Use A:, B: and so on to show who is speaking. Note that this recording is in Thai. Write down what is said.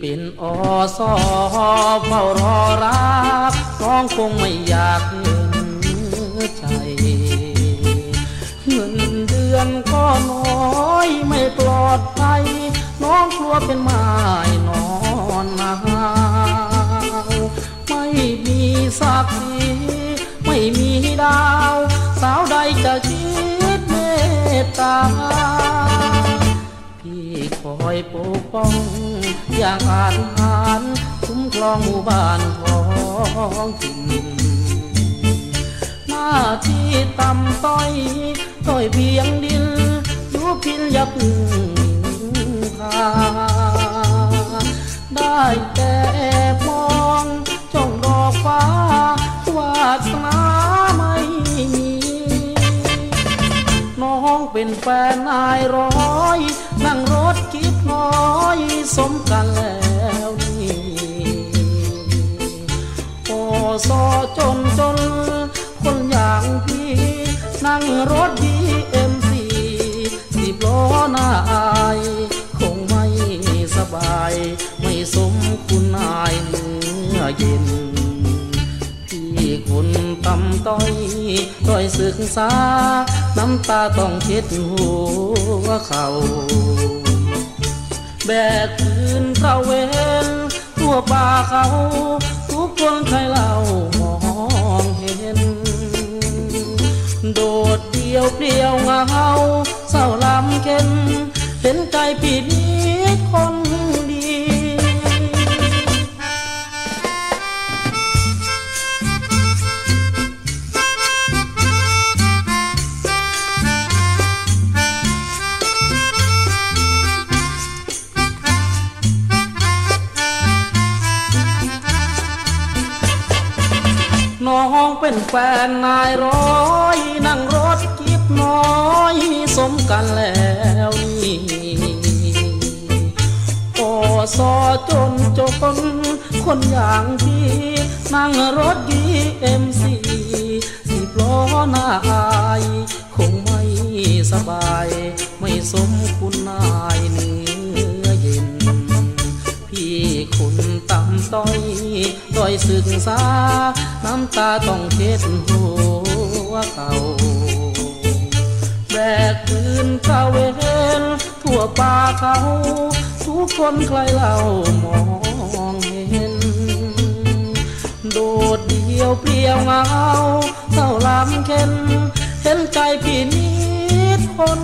A: เป็นอสอเฝ้ารอรักน้องคงไม่อยากเห็นใจ เงินเดือนก็น้อยไม่ปลอดภัยน้องกลัวเป็นไม้นอนหนาวไม่มีสักทีไม่มีดาว สาวใดจะคิดเมตตาพี่คอยปกป้อง อย่างอาจหารคุ้มครองหมู่บ้านท้องถิ่นหน้าที่ต่ำต้อยต้อยเพียงดินอยู่พินย่าพึ่งพาได้แต่แอบมองจ้องดอกฟ้าวาสนาไม่มีน้องเป็นแฟนนายร้อย นั่งรถคิดน้อย สมกันแล้วนี่โอซอจนจน คนอย่างพี่นั่งรถดีเอ็มซีสิบล้อหน้าอาย คงไม่สบาย ไม่สมคุณนายเนื้อเย็นพี่คุณตำต้อยต้อยศึกษา น้ำตาต้องเช็ดหัวเขา แบกคืนตะเวนทั่วป่าเขา ทุกคนใครเล่ามองเห็น โดดเดียวเปลี่ยวเหงาเศร้าลำเค็นเห็นใจพี่นิด น้องเป็นแฟนนายร้อยนั่งรถกิบน้อยสมกันแล้วนี่โอซอจนจนคนอย่างพี่นั่งรถดีเอ็มซีสิบล้อหน้าอาย คงไม่สบายไม่สมคุณน อยศึกษา น้ำตาต้องเช็ดหัวเขาแบกปืนตระเวนทั่วป่าเขา ทุกคนใครเล่ามองเห็น โดดเดียวเปลี่ยวเหงาเศร้าลำเค็น เห็นใจพี่นิดคน